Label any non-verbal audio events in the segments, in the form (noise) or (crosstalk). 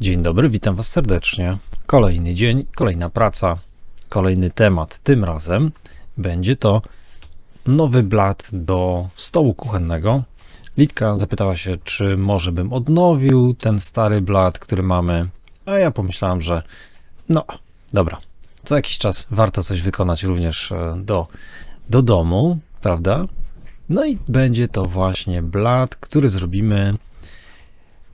Dzień dobry, witam Was serdecznie. Kolejny dzień, kolejna praca, kolejny temat. Tym razem będzie to nowy blat do stołu kuchennego. Litka zapytała się, czy może bym odnowił ten stary blat, który mamy, a ja pomyślałem, że no, dobra, co jakiś czas warto coś wykonać również e, do, do domu, prawda? No i będzie to właśnie blat, który zrobimy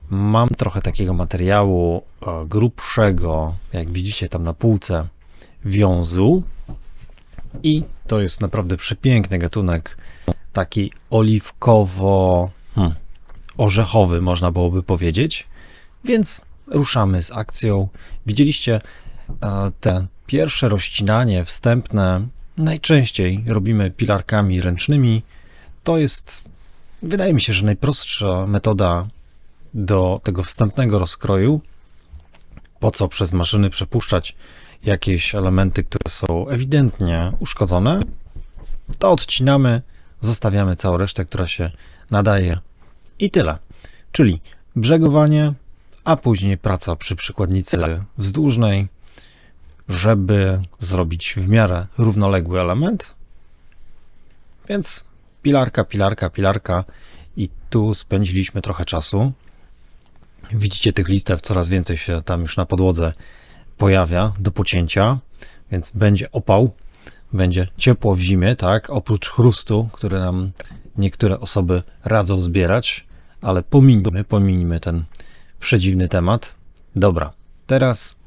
Mam trochę takiego materiału e, grubszego, jak widzicie tam na półce, wiązu. I to jest naprawdę przepiękny gatunek, taki oliwkowo hmm, orzechowy, można byłoby powiedzieć. Więc ruszamy z akcją. Widzieliście e, te pierwsze rozcinanie wstępne. Najczęściej robimy pilarkami ręcznymi. To jest, wydaje mi się, że najprostsza metoda do tego wstępnego rozkroju, po co przez maszyny przepuszczać jakieś elementy, które są ewidentnie uszkodzone, to odcinamy, zostawiamy całą resztę, która się nadaje i tyle. Czyli brzegowanie, a później praca przy przykładnicy wzdłużnej, żeby zrobić w miarę równoległy element. Więc pilarka, pilarka, pilarka i tu spędziliśmy trochę czasu. Widzicie tych listew, coraz więcej się tam już na podłodze pojawia do pocięcia, więc będzie opał, będzie ciepło w zimie, tak? Oprócz chrustu, który nam niektóre osoby radzą zbierać, ale pominijmy, pominijmy ten przedziwny temat. Dobra, teraz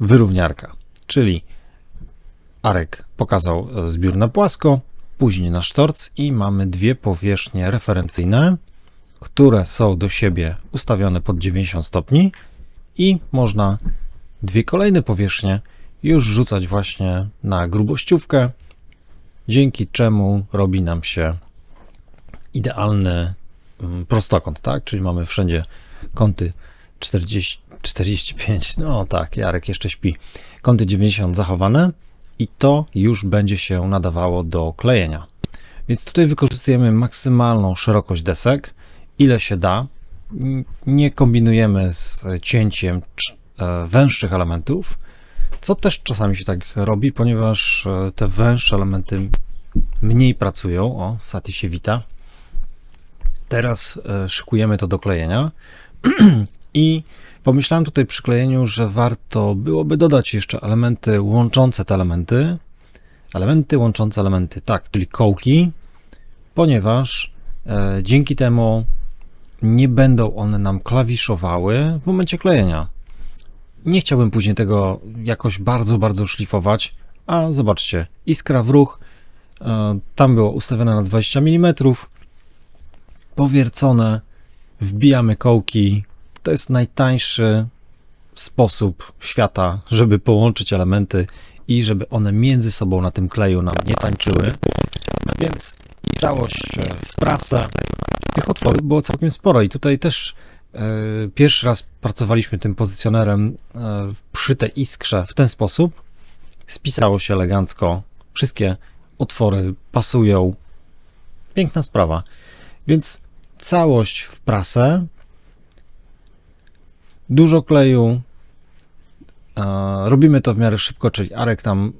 wyrówniarka, czyli Arek pokazał zbiór na płasko, później na sztorc i mamy dwie powierzchnie referencyjne które są do siebie ustawione pod 90 stopni i można dwie kolejne powierzchnie już rzucać właśnie na grubościówkę, dzięki czemu robi nam się idealny mm, prostokąt, tak? Czyli mamy wszędzie kąty 40, 45, no tak, Jarek jeszcze śpi, kąty 90 zachowane i to już będzie się nadawało do klejenia. Więc tutaj wykorzystujemy maksymalną szerokość desek, ile się da. Nie kombinujemy z cięciem e, węższych elementów, co też czasami się tak robi, ponieważ e, te węższe elementy mniej pracują. O, Sati się wita. Teraz e, szykujemy to do klejenia (clears throat) i pomyślałem tutaj przy klejeniu, że warto byłoby dodać jeszcze elementy łączące te elementy. Elementy łączące elementy, tak, czyli kołki, ponieważ dzięki temu nie będą one nam klawiszowały w momencie klejenia. Nie chciałbym później tego jakoś bardzo, bardzo szlifować, a zobaczcie, iskra w ruch, e, tam było ustawione na 20 mm, powiercone, wbijamy kołki, to jest najtańszy sposób świata, żeby połączyć elementy i żeby one między sobą na tym kleju nam nie tańczyły, więc całość w prasę, tych otworów było całkiem sporo i tutaj też e, pierwszy raz pracowaliśmy tym pozycjonerem e, przy tej iskrze w ten sposób. Spisało się elegancko, wszystkie otwory pasują. Piękna sprawa. Więc całość w prasę, dużo kleju. E, robimy to w miarę szybko, czyli Arek tam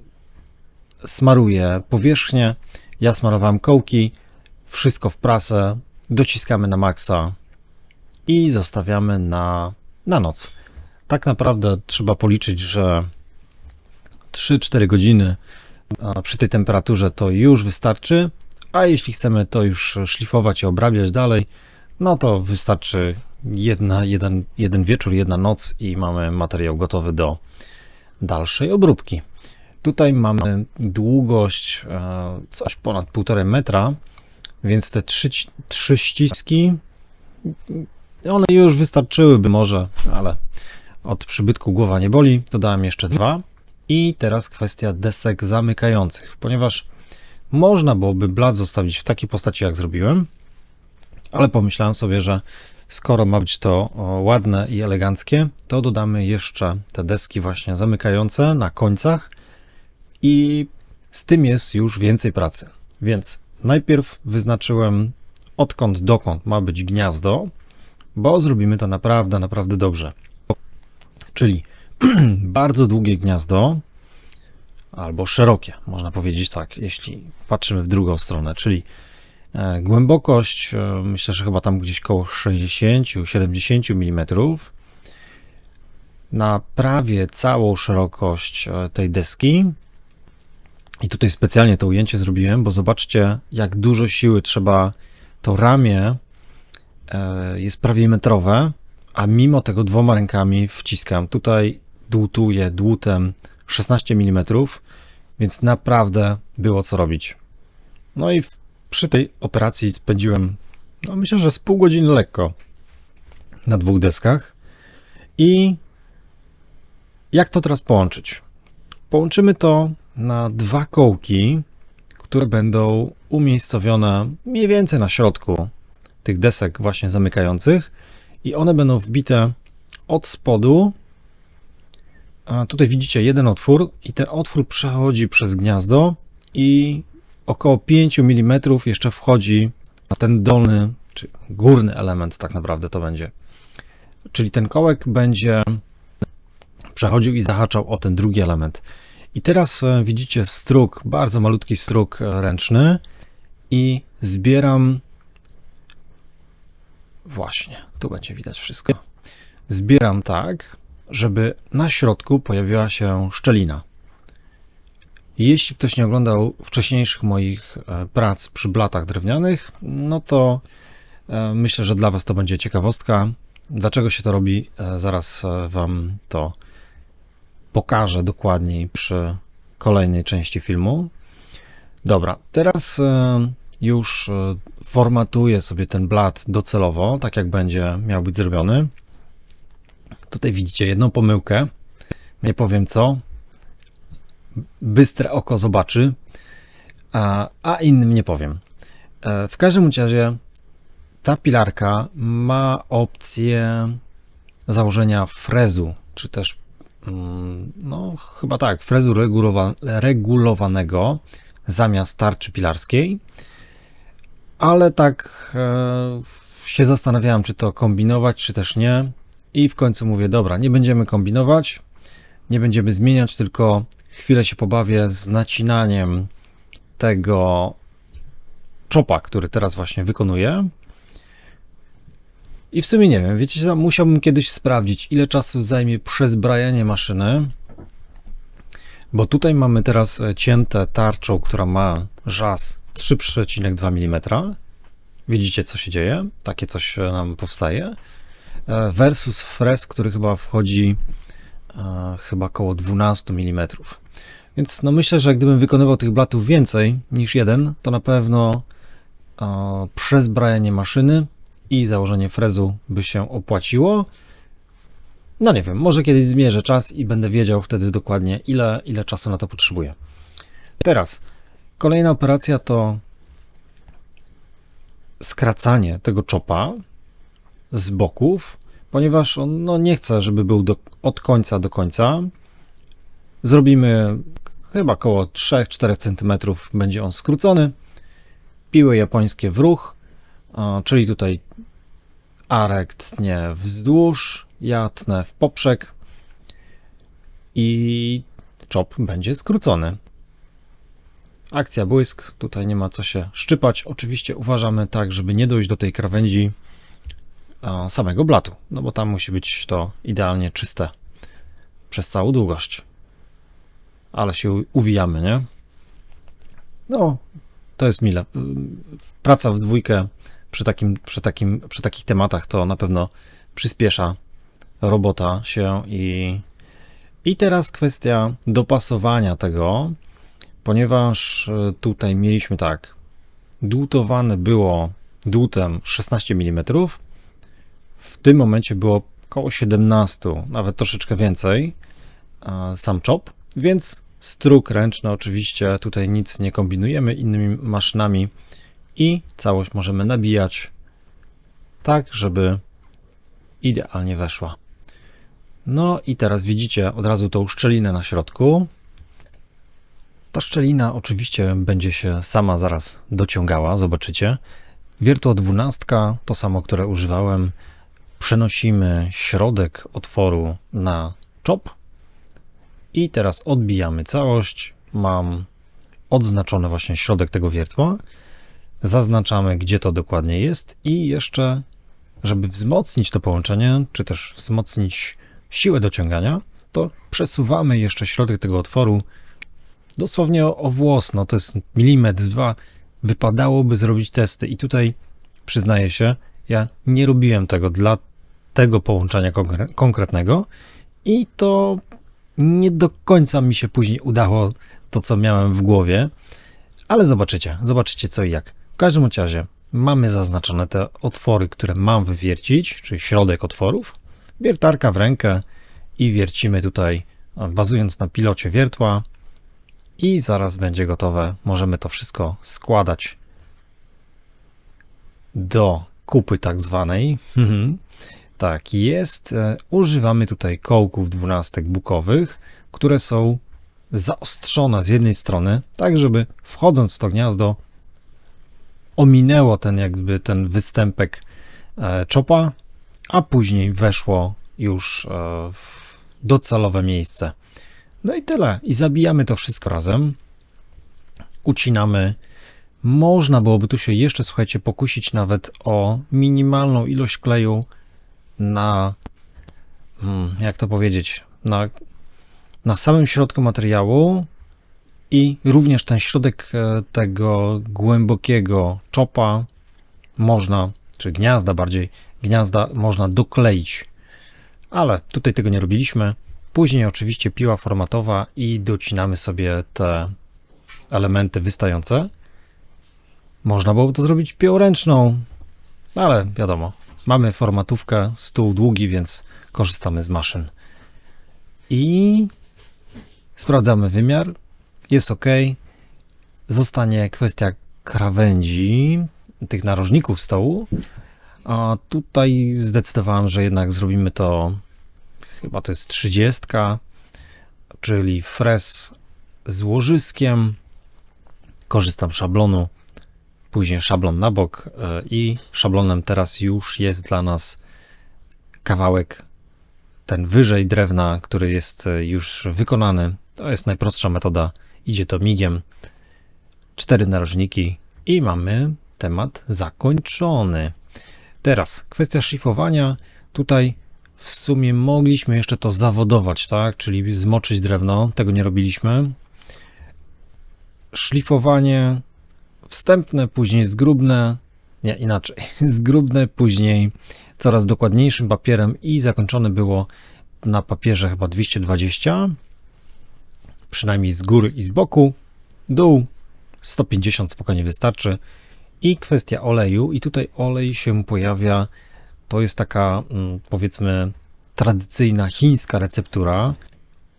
smaruje powierzchnię. Ja smarowałem kołki, wszystko w prasę, dociskamy na maksa i zostawiamy na, na noc. Tak naprawdę trzeba policzyć, że 3-4 godziny przy tej temperaturze to już wystarczy, a jeśli chcemy to już szlifować i obrabiać dalej, no to wystarczy jedna, jeden, jeden wieczór, jedna noc i mamy materiał gotowy do dalszej obróbki. Tutaj mamy długość e, coś ponad 1,5 metra, więc te trzy, trzy ściski, one już wystarczyłyby może, ale od przybytku głowa nie boli. Dodałem jeszcze dwa. I teraz kwestia desek zamykających, ponieważ można byłoby blat zostawić w takiej postaci, jak zrobiłem, ale pomyślałem sobie, że skoro ma być to ładne i eleganckie, to dodamy jeszcze te deski właśnie zamykające na końcach i z tym jest już więcej pracy. Więc Najpierw wyznaczyłem odkąd dokąd ma być gniazdo, bo zrobimy to naprawdę, naprawdę dobrze. Czyli (clears throat) bardzo długie gniazdo, albo szerokie, można powiedzieć tak, jeśli patrzymy w drugą stronę, czyli e, głębokość, e, myślę, że chyba tam gdzieś koło 60-70 mm, na prawie całą szerokość e, tej deski. I tutaj specjalnie to ujęcie zrobiłem, bo zobaczcie, jak dużo siły trzeba. To ramię jest prawie metrowe, a mimo tego dwoma rękami wciskam. Tutaj dłutuję dłutem 16 mm, więc naprawdę było co robić. No i przy tej operacji spędziłem, no myślę, że z pół godziny lekko na dwóch deskach. I jak to teraz połączyć? Połączymy to na dwa kołki, które będą umiejscowione mniej więcej na środku tych desek właśnie zamykających i one będą wbite od spodu a tutaj widzicie jeden otwór i ten otwór przechodzi przez gniazdo i około 5 mm jeszcze wchodzi na ten dolny, czy górny element tak naprawdę to będzie. Czyli ten kołek będzie przechodził i zahaczał o ten drugi element. I teraz e, widzicie struk, bardzo malutki struk e, ręczny i zbieram właśnie, tu będzie widać wszystko. Zbieram tak, żeby na środku pojawiła się szczelina. Jeśli ktoś nie oglądał wcześniejszych moich e, prac przy blatach drewnianych, no to myślę, że dla Was to będzie ciekawostka. Dlaczego się to robi, zaraz Wam to pokażę dokładniej przy kolejnej części filmu. Dobra, teraz już formatuję sobie ten blat docelowo, tak jak będzie miał być zrobiony. Tutaj widzicie jedną pomyłkę. Nie powiem co. Bystre oko zobaczy, a, a innym nie powiem. E, w każdym razie ta pilarka ma opcję założenia frezu, czy też no chyba tak, frezu regulowa regulowanego zamiast tarczy pilarskiej. Ale tak e, się zastanawiałem, czy to kombinować, czy też nie. I w końcu mówię, dobra, nie będziemy kombinować, nie będziemy zmieniać, tylko chwilę się pobawię z nacinaniem tego czopa, który teraz właśnie wykonuję. I w sumie nie wiem, wiecie, musiałbym kiedyś sprawdzić, ile czasu zajmie przezbrajanie maszyny, bo tutaj mamy teraz cięte tarczą, która ma żas 3,2 mm. Widzicie, co się dzieje? Takie coś nam powstaje. E, versus frez, który chyba wchodzi e, chyba około 12 mm. Więc no myślę, że gdybym wykonywał tych blatów więcej niż jeden, to na pewno e, przezbrajanie maszyny i założenie frezu by się opłaciło. No nie wiem, może kiedyś zmierzę czas i będę wiedział wtedy dokładnie, ile, ile czasu na to potrzebuję. Teraz kolejna operacja to skracanie tego czopa z boków, ponieważ on no, nie chce, żeby był do, od końca do końca. Zrobimy chyba około 3-4 cm będzie on skrócony. Piły japońskie w ruch, czyli tutaj arek tnie wzdłuż, ja tnę w poprzek i czop będzie skrócony. Akcja błysk, tutaj nie ma co się szczypać. Oczywiście uważamy tak, żeby nie dojść do tej krawędzi samego blatu, no bo tam musi być to idealnie czyste przez całą długość. Ale się uwijamy, nie? No, to jest mile. Praca w dwójkę przy, takim, przy, takim, przy takich tematach to na pewno przyspiesza robota się i, i teraz kwestia dopasowania tego, ponieważ e, tutaj mieliśmy tak, dłutowane było dłutem 16 mm, w tym momencie było około 17, nawet troszeczkę więcej sam chop, więc struk ręczny oczywiście tutaj nic nie kombinujemy innymi maszynami i całość możemy nabijać tak, żeby idealnie weszła. No i teraz widzicie od razu tą szczelinę na środku. Ta szczelina oczywiście będzie się sama zaraz dociągała, zobaczycie. Wiertło 12, to samo, które używałem, przenosimy środek otworu na czop. I teraz odbijamy całość. Mam odznaczony właśnie środek tego wiertła. Zaznaczamy, gdzie to dokładnie jest i jeszcze, żeby wzmocnić to połączenie, czy też wzmocnić siłę dociągania, to przesuwamy jeszcze środek tego otworu dosłownie o, o włos, no to jest milimetr, dwa. Wypadałoby zrobić testy i tutaj przyznaję się, ja nie robiłem tego dla tego połączenia konkre- konkretnego i to nie do końca mi się później udało to, co miałem w głowie, ale zobaczycie, zobaczycie co i jak. W każdym razie mamy zaznaczone te otwory, które mam wywiercić, czyli środek otworów. Wiertarka w rękę i wiercimy tutaj, bazując na pilocie wiertła i zaraz będzie gotowe. Możemy to wszystko składać do kupy tak zwanej. Mhm. Tak jest. E, Używamy tutaj kołków dwunastek bukowych, które są zaostrzone z jednej strony, tak żeby wchodząc w to gniazdo ominęło ten jakby ten występek e, czopa, a później weszło już e, w docelowe miejsce. No i tyle. I zabijamy to wszystko razem. Ucinamy. Można byłoby tu się jeszcze, słuchajcie, pokusić nawet o minimalną ilość kleju na, hmm, jak to powiedzieć, na, na samym środku materiału i również ten środek e, tego głębokiego czopa można, czy gniazda bardziej, gniazda można dokleić. Ale tutaj tego nie robiliśmy. Później oczywiście piła formatowa i docinamy sobie te elementy wystające. Można byłoby to zrobić piłą ręczną, ale wiadomo, mamy formatówkę, stół długi, więc korzystamy z maszyn. I sprawdzamy wymiar. Jest ok. Zostanie kwestia krawędzi tych narożników stołu. A tutaj zdecydowałem, że jednak zrobimy to chyba to jest 30, czyli fres z łożyskiem. Korzystam szablonu, później szablon na bok e, i szablonem teraz już jest dla nas kawałek ten wyżej drewna, który jest e, już wykonany. To jest najprostsza metoda. Idzie to migiem. Cztery narożniki i mamy temat zakończony. Teraz kwestia szlifowania. Tutaj w sumie mogliśmy jeszcze to zawodować, tak? Czyli zmoczyć drewno. Tego nie robiliśmy. Szlifowanie wstępne, później zgrubne. Nie, inaczej. (laughs) Zgrubne, później coraz dokładniejszym papierem i zakończone było na papierze chyba 220. Przynajmniej z góry i z boku. Dół 150 spokojnie wystarczy. I kwestia oleju, i tutaj olej się pojawia. To jest taka, mm, powiedzmy, tradycyjna chińska receptura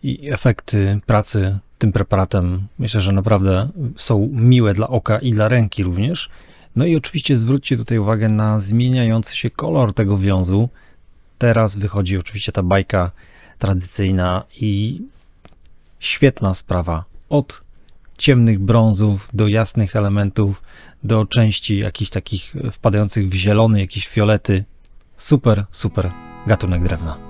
i efekty pracy tym preparatem myślę, że naprawdę są miłe dla oka i dla ręki również. No i oczywiście zwróćcie tutaj uwagę na zmieniający się kolor tego wiązu. Teraz wychodzi oczywiście ta bajka tradycyjna i świetna sprawa. Od ciemnych brązów do jasnych elementów, do części jakichś takich wpadających w zielony, jakieś fiolety. Super, super gatunek drewna.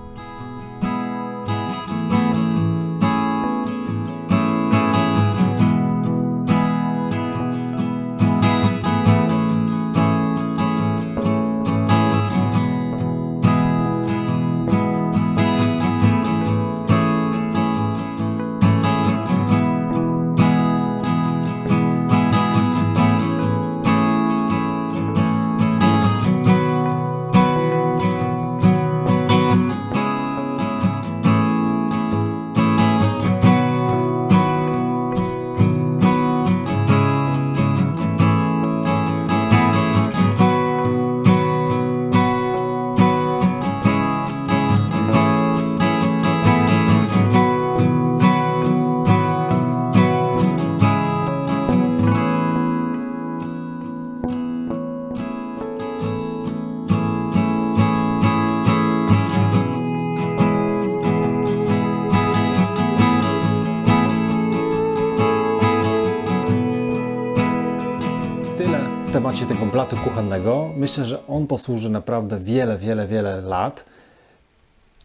Temacie tego blatu kuchennego. Myślę, że on posłuży naprawdę wiele, wiele, wiele lat.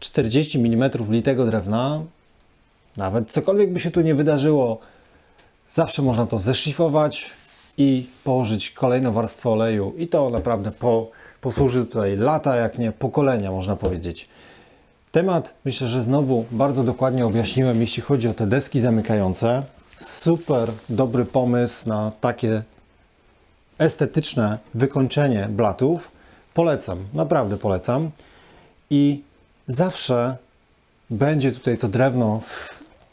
40 mm litego drewna, nawet cokolwiek by się tu nie wydarzyło, zawsze można to zeszlifować i położyć kolejną warstwę oleju i to naprawdę po, posłuży tutaj lata, jak nie pokolenia, można powiedzieć. Temat myślę, że znowu bardzo dokładnie objaśniłem, jeśli chodzi o te deski zamykające. Super dobry pomysł na takie estetyczne wykończenie blatów. Polecam, naprawdę polecam. I zawsze będzie tutaj to drewno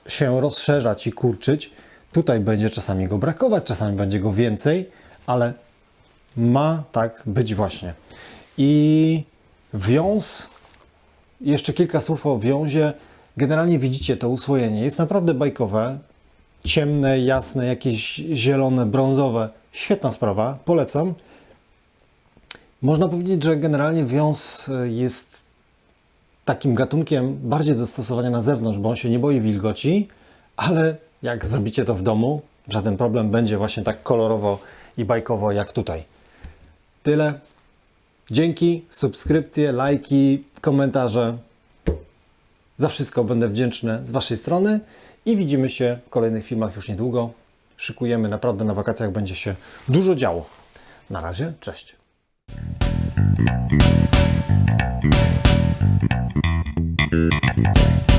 się rozszerzać i kurczyć. Tutaj będzie czasami go brakować, czasami będzie go więcej, ale ma tak być właśnie. I wiąz jeszcze kilka słów o wiązie. Generalnie widzicie to uswojenie. Jest naprawdę bajkowe. Ciemne, jasne, jakieś zielone, brązowe. Świetna sprawa. Polecam. Można powiedzieć, że generalnie wiąz y, jest takim gatunkiem bardziej do stosowania na zewnątrz, bo on się nie boi wilgoci, ale jak zrobicie to w domu, żaden problem będzie właśnie tak kolorowo i bajkowo jak tutaj. Tyle. Dzięki, subskrypcje, lajki, komentarze. Za wszystko będę wdzięczny z Waszej strony i widzimy się w kolejnych filmach już niedługo. Szykujemy naprawdę na wakacjach, będzie się dużo działo. Na razie, cześć. Thank